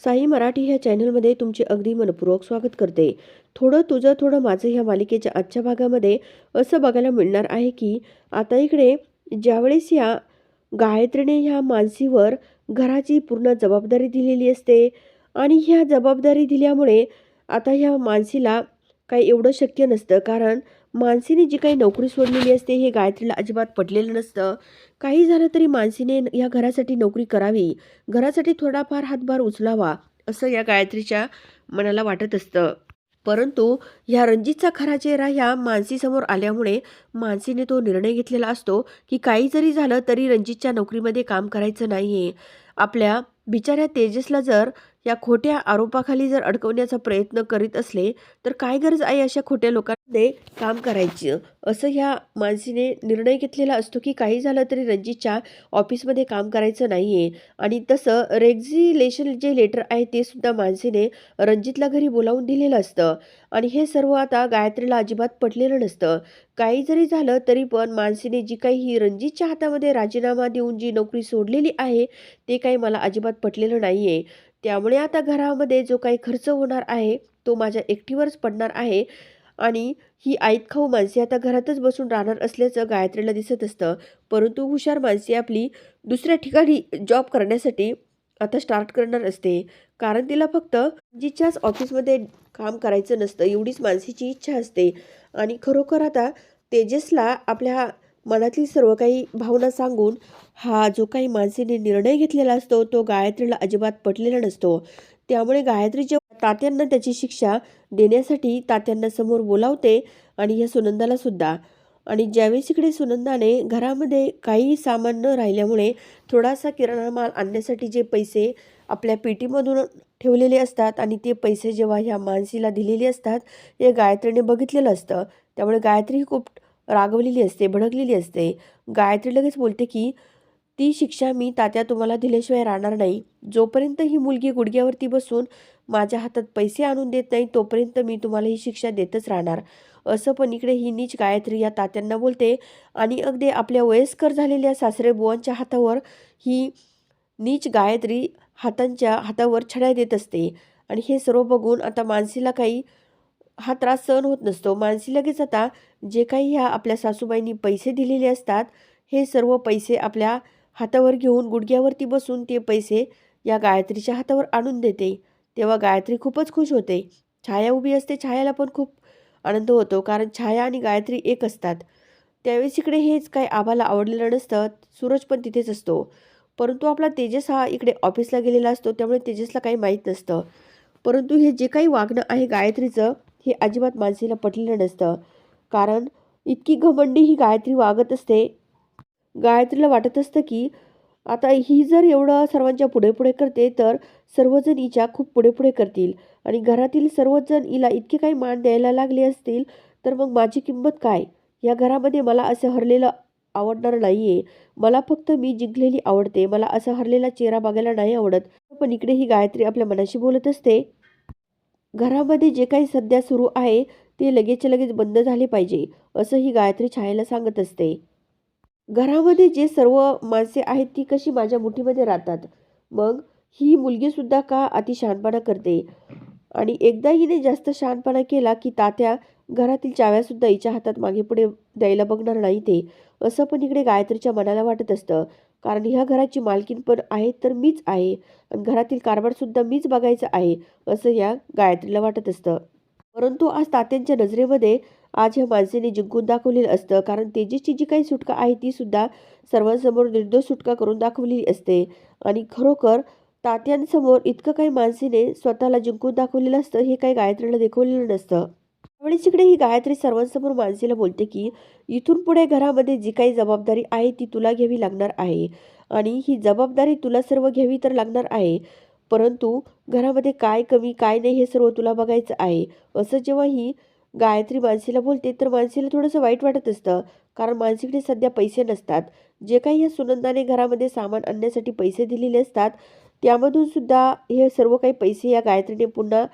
साई मराठी ह्या चॅनलमध्ये तुमचे अगदी मनपूर्वक स्वागत करते. थोडं तुझं थोडं माझं ह्या मालिकेच्या आजच्या भागामध्ये असं बघायला मिळणार आहे की आता इकडे ज्यावेळेस या गायत्रीने ह्या मानसीवर घराची पूर्ण जबाबदारी दिलेली असते आणि ह्या जबाबदारी दिल्यामुळे आता ह्या मानसीला काही एवढं शक्य नसतं. कारण मानसीने जी काही नोकरी सोडलेली असते हे गायत्रीला अजिबात पटलेलं नसतं. काही झालं तरी मानसीने या घरासाठी नोकरी करावी. घरासाठी थोडाफार हातभार उचलावा असं या गायत्रीच्या मनाला वाटत असतं. परंतु ह्या रणजितचा खरा चेहरा ह्या मानसीसमोर आल्यामुळे मानसीने तो निर्णय घेतलेला असतो की काही जरी झालं तरी रणजितच्या नोकरीमध्ये काम करायचं नाही आहे आपल्या बिचाऱ्या तेजसला जर या खोट्या आरोपाखाली जर अडकवण्याचा प्रयत्न करीत असले तर काय गरज आहे अशा खोट्या लोकांमध्ये काम करायचं? असं ह्या मानसीने निर्णय घेतलेला असतो की काही झालं तरी रणजितच्या ऑफिसमध्ये काम करायचं नाही आहे आणि तसं रेग्झिलेशन जे लेटर आहे ते सुद्धा मानसीने रणजितला घरी बोलावून दिलेलं असतं. आणि हे सर्व आता गायत्रीला अजिबात पटलेलं नसतं. काही जरी झालं तरी पण मानसीने जी काही ही रणजितच्या हातामध्ये राजीनामा देऊन जी नोकरी सोडलेली आहे ते काही मला अजिबात पटलेलं नाही आहे त्यामुळे आता घरामध्ये जो काही खर्च होणार आहे तो माझ्या एकटीवरच पडणार आहे. आणि ही आईत खाऊ माणसे आता घरातच बसून राहणार असल्याचं गायत्रीला दिसत असतं. परंतु हुशार माणसे आपली दुसऱ्या ठिकाणी जॉब करण्यासाठी आता स्टार्ट करणार असते. कारण तिला फक्त जिच्याच ऑफिसमध्ये काम करायचं नसतं एवढीच मानसीची इच्छा असते. आणि खरोखर आता तेजसला आपल्या मनातली सर्व काही भावना सांगून हा जो काही मानसीने निर्णय घेतलेला असतो तो गायत्रीला अजिबात पटलेला नसतो. त्यामुळे गायत्री जेव्हा तात्यांना त्याची शिक्षा देण्यासाठी तात्यांना समोर बोलावते आणि या सुनंदाला सुद्धा. आणि ज्यावेळेस इकडे सुनंदाने घरामध्ये काही सामान न राहिल्यामुळे थोडासा किराणा माल आणण्यासाठी जे पैसे आपल्या पेटीमधून ठेवलेले असतात आणि ते पैसे जेव्हा ह्या मानसीला दिलेले असतात हे गायत्रीने बघितलेलं असतं. त्यामुळे गायत्री ही खूप रागवलेली असते भडकलेली असते. गायत्री लगेच बोलते की ती शिक्षा मी तात्या तुम्हाला दिल्याशिवाय राहणार नाही. जोपर्यंत ही मुलगी गुडघ्यावरती बसून माझ्या हातात पैसे आणून देत नाही तोपर्यंत मी तुम्हाला ही शिक्षा देतच राहणार. असं पण इकडे ही नीच गायत्री या तात्यांना बोलते आणि अगदी आपल्या वयस्कर झालेल्या सासरे बुवांच्या हातावर ही नीच गायत्री हातांच्या हातावर छड्या देत असते. आणि हे सर्व बघून आता मानसीला काही हा त्रास सहन होत नसतो. मानसी लगेच आता जे काही ह्या आपल्या सासूबाईंनी पैसे दिलेले असतात हे सर्व पैसे आपल्या हातावर घेऊन गुडघ्यावरती बसून ते पैसे या गायत्रीच्या हातावर आणून देते. तेव्हा गायत्री खूपच खुश होते. छाया उभी असते छायाला पण खूप आनंद होतो कारण छाया आणि गायत्री एक असतात. त्यावेळेस इकडे हेच काय आम्हाला आवडलेलं नसतं. सूरज पण तिथेच असतो. परंतु आपला तेजस हा इकडे ऑफिसला गेलेला असतो त्यामुळे तेजसला काही माहीत नसतं. परंतु हे जे काही वागणं आहे गायत्रीचं हे अजिबात मानसीला पटलेलं नसतं. कारण इतकी घमंडी ही गायत्री वागत असते गायत्रीला वाटत असतं की आता ही जर एवढं सर्वांच्या पुढे पुढे करते तर सर्वजण हिच्या खूप पुढे पुढे करतील. आणि घरातील सर्वजण हिला इतके काही मान द्यायला लागले असतील तर मग माझी किंमत काय? या घरामध्ये मला असं हरलेलं आवडणार नाही आहे मला फक्त मी जिंकलेली आवडते. मला असा हरलेला चेहरा बघायला नाही आवडत. पण इकडे ही गायत्री आपल्या मनाशी बोलत असते. घरामध्ये जे काही सध्या सुरू आहे ते लगेच लगेच बंद झाले पाहिजे असं ही गायत्री छायेला सांगत असते. घरामध्ये जे सर्व माणसे आहेत ती कशी माझ्या मुठीमध्ये राहतात? मग ही मुलगीसुद्धा का अति शहाणपणा करते? आणि एकदा हिने जास्त शहाणपणा केला की तात्या घरातील चाव्यासुद्धा हिच्या हातात मागे पुढे द्यायला बघणार नाही ते. असं पण इकडे गायत्रीच्या मनाला वाटत असतं. कारण ह्या घराची मालकीन पण आहे तर मीच आहे. आणि घरातील कारभारसुद्धा मीच बघायचं आहे असं या गायत्रीला वाटत असतं. परंतु आज तात्यांच्या नजरेमध्ये आज ह्या माणसेने जिंकून दाखवलेलं असतं. कारण तेजसची जी काही सुटका आहे ती सुद्धा सर्वांसमोर निर्दोष सुटका करून दाखवलेली असते. आणि खरोखर तात्यांसमोर इतकं काही माणसेने स्वतःला जिंकून दाखवलेलं असतं हे काही गायत्रीला दाखवलेलं नसतं. त्यावेळेस इकडे ही गायत्री सर्वांसमोर माणसेला बोलते की इथून पुढे घरामध्ये जी काही जबाबदारी आहे ती तुला घ्यावी लागणार आहे. आणि ही जबाबदारी तुला सर्व घ्यावी तर लागणार आहे. परंतु घरामध्ये काय कमी काय नाही हे सर्व तुला बघायचं आहे. असं जेव्हा ही गायत्री मानसीला बोलते तर मानसीला थोडंसं वाईट वाटत असतं. कारण मानसीकडे सध्या पैसे नसतात. जे काही या सुनंदाने घरामध्ये सामान आणण्यासाठी पैसे दिलेले असतात त्यामधून सुद्धा हे सर्व काही पैसे या गायत्रीने पुन्हा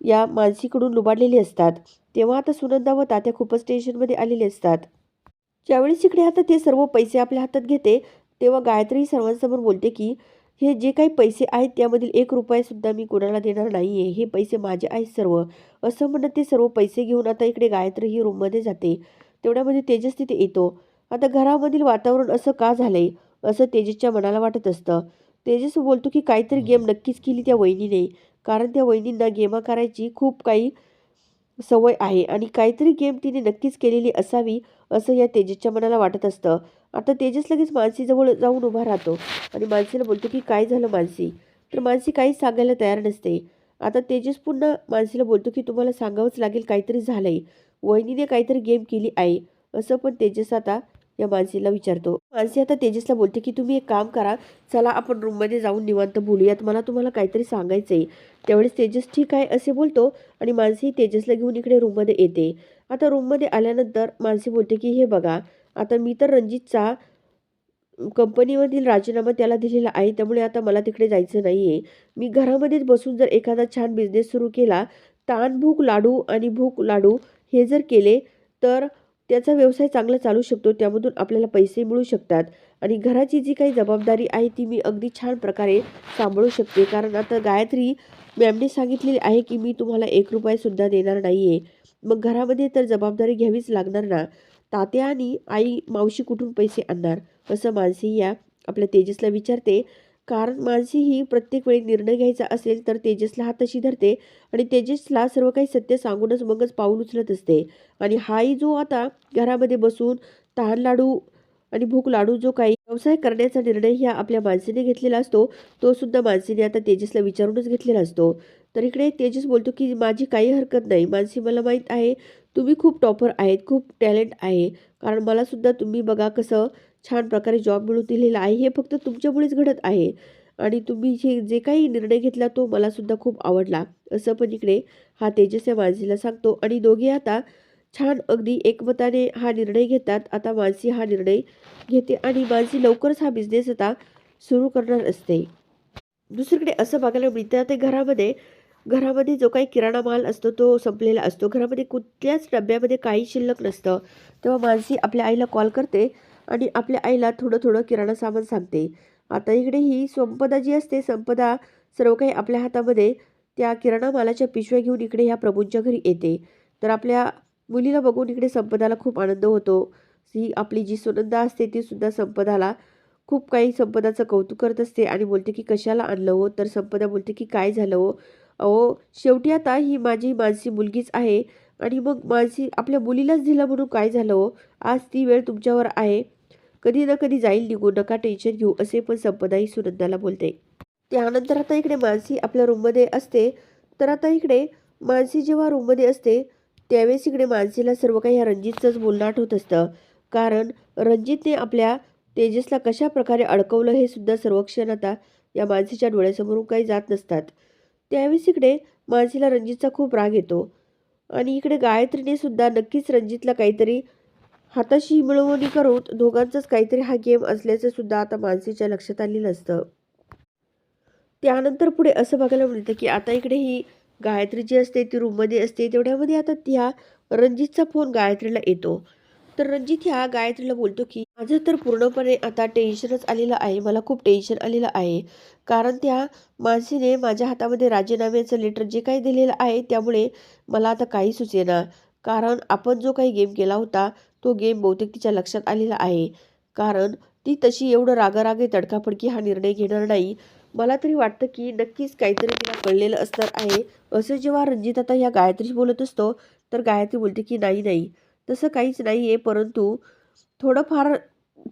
या मानसीकडून लुबाडलेले असतात. तेव्हा आता सुनंदा व तात्या खूपच टेन्शनमध्ये आलेले असतात. ज्यावेळेस इकडे आता ते सर्व पैसे आपल्या हातात घेते तेव्हा गायत्री सर्वांसमोर बोलते की हे जे काही पैसे आहेत त्यामधील एक रुपयासुद्धा मी कोणाला देणार नाही आहे हे पैसे माझे आहेत सर्व. असं म्हणत ते सर्व पैसे घेऊन आता इकडे गायत्री ही रूममध्ये जाते. तेवढ्यामध्ये तेजस तिथे येतो. आता घरामधील वातावरण असं का झालंय? असं तेजसच्या मनाला वाटत असतं. तेजस बोलतो की काहीतरी गेम नक्कीच केली त्या वहिनीने. कारण त्या वहिनींना गेमा करायची खूप काही सवय आहे आणि काहीतरी गेम तिने नक्कीच केलेली असावी. असं या तेजसच्या मनाला वाटत असतं. आता तेजस लगेच मानसीजवळ जाऊन उभा राहतो आणि मानसीला बोलतो की काय झालं मानसी? तर मानसी काहीच सांगायला तयार नसते. आता तेजस पुन्हा मानसीला बोलतो की तुम्हाला सांगावंच लागेल काहीतरी झालंय. वहिनीने काहीतरी गेम केली आहे असं पण तेजस आता या मानसीला विचारतो. मानसी आता तेजसला बोलते की तुम्ही एक काम करा चला आपण रूममध्ये जाऊन निवांत बोलूयात. मला तुम्हाला काहीतरी सांगायचं आहे त्यावेळेस तेजस ठीक आहे असे बोलतो आणि मानसी तेजसला घेऊन इकडे रूममध्ये येते. आता रूममध्ये आल्यानंतर मानसी बोलते की हे बघा आता मी तर रणजितचा कंपनीमधील राजीनामा त्याला दिलेला आहे. त्यामुळे आता मला तिकडे जायचं नाही आहे मी घरामध्येच बसून जर एखादा छान बिझनेस सुरू केला ताण भूक लाडू आणि भूक लाडू हे जर केले तर त्याचा व्यवसाय चांगला चालू शकतो त्यामधून आपल्याला पैसे मिळू शकतात. आणि घराची जी काही जबाबदारी आहे ती मी अगदी छान प्रकारे सांभाळू शकते. कारण आता गायत्री मॅमने सांगितलेली आहे की मी तुम्हाला एक रुपयासुद्धा देणार नाही आहे मग घरामध्ये तर जबाबदारी घ्यावीच लागणार ना? तात्या आणि आई मावशी कुठून पैसे आणणार? असं मानसी या आपल्या तेजसला विचारते. कारण मानसी ही प्रत्येक वेळी निर्णय घ्यायचा असेल तर तेजसला हाताशी धरते आणि तेजसला सर्व काही सत्य सांगूनच मगच पाऊल उचलत असते. आणि हाही जो आता घरामध्ये बसून तहान लाडू आणि भूक लाडू जो काही व्यवसाय करण्याचा निर्णय ह्या आपल्या माणसीने घेतलेला असतो तो सुद्धा माणसीने आता तेजसला विचारूनच घेतलेला असतो. तर इकडे तेजस बोलतो की माझी काही हरकत नाही. मानसी मला माहीत आहे तुम्ही खूप टॉपर आहेत खूप टॅलेंट आहे. कारण मला सुद्धा तुम्ही बघा कसं छान प्रकारे जॉब मिळून दिलेला आहे. हे फक्त तुमच्यामुळेच घडत आहे. आणि तुम्ही जे जे काही निर्णय घेतला तो मला सुद्धा खूप आवडला. असं पण इकडे हा तेजस या मानसीला सांगतो. आणि दोघे आता छान अगदी एकमताने हा निर्णय घेतात. आता मानसी हा निर्णय घेते आणि मानसी लवकरच हा बिझनेस आता सुरू करणार असते. दुसरीकडे असं बघायला मिळतं ते घरामध्ये घरामध्ये जो काही किराणा माल असतो तो संपलेला असतो. घरामध्ये कुठल्याच डब्यामध्ये काही शिल्लक नसतं. तेव्हा मानसी आपल्या आईला कॉल करते. आणि आपल्या आईला थोडं थोडं किराणा सामान सांगते. आता इकडे ही संपदा जी असते संपदा सर्व काही आपल्या हातामध्ये त्या किराणा मालाच्या पिशव्या घेऊन इकडे ह्या प्रभूंच्या घरी येते. तर आपल्या मुलीला बघून इकडे संपदाला खूप आनंद होतो. ही आपली जी सुनंदा असते ती सुद्धा संपदाला खूप काही संपदाचं कौतुक करत असते आणि बोलते की कशाला आणलं हो? तर संपदा बोलते की काय झालं हो? अहो शेवटी आता ही माझी मानसी मुलगीच आहे आणि मग मानसी आपल्या मुलीलाच दिलं म्हणून काय झालं हो? आज ती वेळ तुमच्यावर आहे. कधी ना कधी जाईल निघू नका टेन्शन घेऊ असे पण संपदाई सुनंदाला बोलते. त्यानंतर आता इकडे मानसी आपल्या रूममध्ये असते. तर आता इकडे मानसी जेव्हा रूममध्ये असते त्यावेळेस इकडे मानसीला सर्व काही ह्या रणजितचंच बोलणं आठवत असतं. कारण रणजितने आपल्या तेजसला कशा प्रकारे अडकवलं हे सुद्धा सर्वक्षण आता या मानसीच्या डोळ्यासमोरून काही जात नसतात. त्यावेळेस इकडे मानसीला रणजितचा खूप राग येतो. आणि इकडे गायत्रीने सुद्धा नक्कीच रणजितला काहीतरी हाताशी मिळवणी करून दोघांचाच काहीतरी हा गेम असल्याचं सुद्धा आता मानसीच्या लक्षात आलेलं असतं त्यानंतर पुढे असं बघायला मिळतं की आता इकडे ही गायत्री जी असते ती रूममध्ये असते तेवढ्यामध्ये आता त्या रणजितचा फोन गायत्रीला येतो. तर रणजित ह्या गायत्रीला बोलतो की माझं तर पूर्णपणे आता टेन्शनच आलेलं आहे मला खूप टेन्शन आलेलं आहे. कारण त्या मानसीने माझ्या हातामध्ये राजीनाम्याचं लेटर जे काही दिलेलं आहे त्यामुळे मला आता काही सुचेना. कारण आपण जो काही गेम केला होता तो गेम बहुतेक तिच्या लक्षात आलेला आहे. कारण ती तशी एवढं रागारागे तडकाफडकी हा निर्णय घेणार नाही. मला तरी वाटतं की नक्कीच काहीतरी तिला कळलेलं असणार आहे. असं जेव्हा रणजित आता ह्या गायत्रीशी बोलत असतो तर गायत्री बोलते की नाही नाही. तसं काहीच नाही आहे परंतु थोडंफार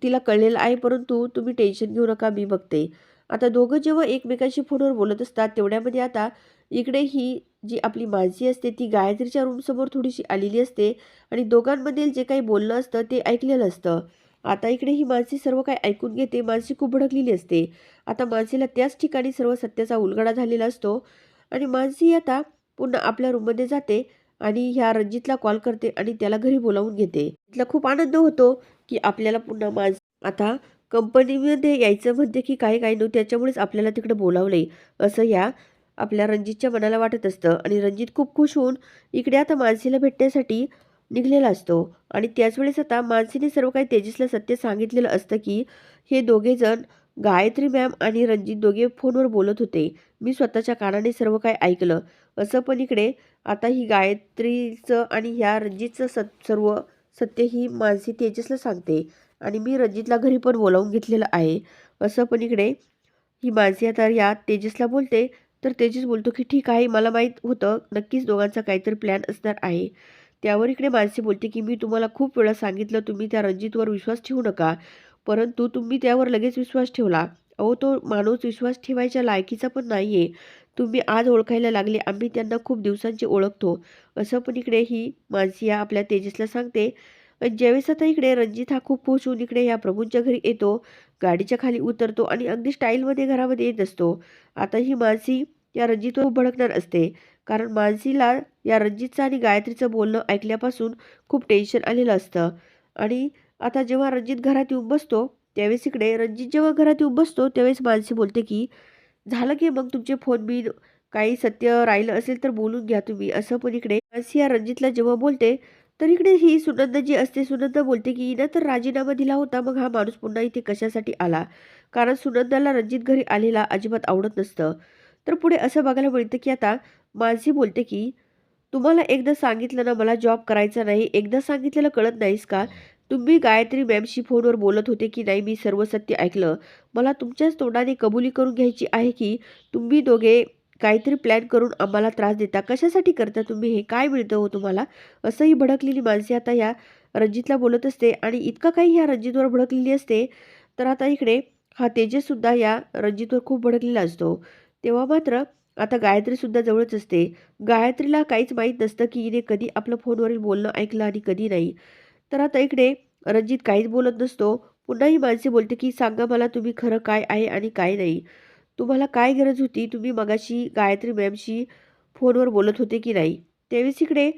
तिला कळलेलं आहे परंतु तुम्ही टेन्शन घेऊ नका मी बघते. आता दोघं जेव्हा एकमेकांशी फोनवर बोलत असतात तेवढ्यामध्ये आता इकडे ही जी आपली माणसी असते ती गायत्रीच्या रूमसमोर थोडीशी आलेली असते आणि दोघांमधील जे काही बोलणं असतं ते ऐकलेलं असतं. आता इकडे ही मानसी सर्व काही ऐकून घेते मानसी खूप भडकलेली असते. आता मानसीला त्याच ठिकाणी सर्व सत्याचा उलगडा झालेला असतो आणि मानसी आता पुन्हा आपल्या रूममध्ये जाते आणि ह्या रणजितला कॉल करते आणि त्याला घरी बोलावून घेते. तिला खूप आनंद होतो की आपल्याला पुन्हा मानस आता कंपनीमध्ये यायचं म्हणते की काही काही नव्हतं त्याच्यामुळेच आपल्याला तिकडे आहे असं या आपल्या रणजितच्या मनाला वाटत असतं आणि रणजित खूप खुश होऊन इकडे आता मानसीला भेटण्यासाठी निघलेला असतो. आणि त्याच वेळेस आता मानसीने सर्व काही तेजसला सत्य सांगितलेलं असतं की हे दोघेजण गायत्री मॅम आणि रणजित दोघे फोनवर बोलत होते. मी स्वतःच्या कानाने सर्व काही ऐकलं. असं पण इकडे आता ही गायत्रीचं आणि ह्या रणजितचं सत सर्व सत्य ही मानसी तेजसला सांगते. आणि मी रणजितला घरी पण बोलावून घेतलेलं आहे. असं पण इकडे ही मानसी आता या तेजसला बोलते. तर तेजस बोलतो की ठीक आहे मला माहीत होतं नक्कीच दोघांचा काहीतरी प्लॅन असणार आहे. त्यावर इकडे माणसे बोलते की मी तुम्हाला खूप वेळा सांगितलं तुम्ही त्या रणजितवर विश्वास ठेवू नका. परंतु तुम्ही त्यावर लगेच विश्वास ठेवला. अहो तो माणूस विश्वास ठेवायच्या लायकीचा पण नाही आहे तुम्ही आज ओळखायला लागले आम्ही त्यांना खूप दिवसांची ओळखतो. असं पण इकडे ही मानसिया आपल्या तेजसला सांगते. पण ज्यावेळेस आता इकडे रणजित हा खूप खुश होऊन इकडे या प्रभूंच्या घरी येतो गाडीच्या खाली उतरतो आणि अगदी स्टाईलमध्ये घरामध्ये येत असतो. आता ही मानसी या रणजितवर खूप भडकणार असते. कारण मानसीला या रणजितचं आणि गायत्रीचं बोलणं ऐकल्यापासून खूप टेन्शन आलेलं असतं. आणि आता जेव्हा रणजित घरात येऊन बसतो त्यावेळेस इकडे रणजित जेव्हा घरात येऊन बसतो त्यावेळेस मानसी बोलते की झालं की मग तुमचे फोन बिन काही सत्य राहिलं असेल तर बोलून घ्या तुम्ही. असं पण इकडे मानसी या रणजितला जेव्हा बोलते तर इकडे ही सुनंदा जी असते सुनंदा बोलते की हिनं तर राजीनामा दिला होता मग हा माणूस पुन्हा इथे कशासाठी आला? कारण सुनंदाला रणजित घरी आलेला अजिबात आवडत नसतं. तर पुढे असं बघायला मिळतं की आता मानसी बोलते की तुम्हाला एकदा सांगितलं ना मला जॉब करायचा नाही. एकदा सांगितलेलं कळत नाहीस का? तुम्ही गायत्री मॅमशी फोनवर बोलत होते की नाही मी सर्व सत्य ऐकलं. मला तुमच्याच तोंडाने कबुली करून घ्यायची आहे की तुम्ही दोघे काहीतरी प्लॅन करून आम्हाला त्रास देता. कशासाठी करता तुम्ही हे? काय मिळतं हो तुम्हाला? असंही भडकलेली माणसे आता या रणजितला बोलत असते आणि इतकं काही ह्या रणजितवर भडकलेली असते. तर आता इकडे हा तेजससुद्धा या रणजितवर खूप भडकलेला असतो. तेव्हा मात्र आता गायत्रीसुद्धा जवळच असते. गायत्रीला काहीच माहीत नसतं की हिने कधी आपलं फोनवरील बोलणं ऐकलं आणि कधी नाही. तर आता इकडे रणजित काहीच बोलत नसतो. पुन्हा ही माणसे बोलते की सांगा मला तुम्ही खरं काय आहे आणि काय नाही. तुम्हाला काय गरज होती? तुम्ही मगाशी गायत्री मॅमशी फोनवर बोलत होते की नाही? त्यावेळेस इकडे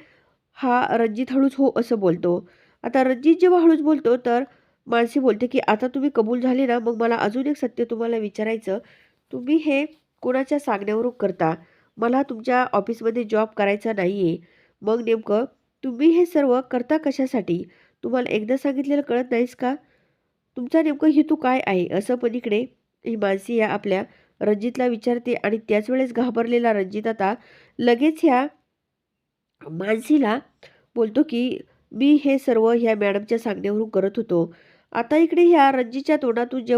हा रणजित हळूच हो असं बोलतो. आता रणजित जेव्हा हळूच बोलतो तर मानसी बोलते की आता तुम्ही कबूल झाले ना मग मला अजून एक सत्य तुम्हाला विचारायचं. तुम्ही हे कोणाच्या सांगण्यावरून करता? मला तुमच्या ऑफिसमध्ये जॉब करायचा नाही आहे मग नेमकं तुम्ही हे सर्व करता कशासाठी? तुम्हाला एकदा सांगितलेलं कळत नाहीस का? तुमचा नेमकं हेतू काय आहे? असं पण इकडे ही मानसी या आपल्या रणजितला विचारते आणि त्याच वेळेस घाबरलेला रणजित आता लगेच ह्या मानसीला बोलतो की मी हे सर्व ह्या मॅडमच्या सांगण्यावरून करत होतो. आता इकडे ह्या रणजीच्या तोंडातून जेव्हा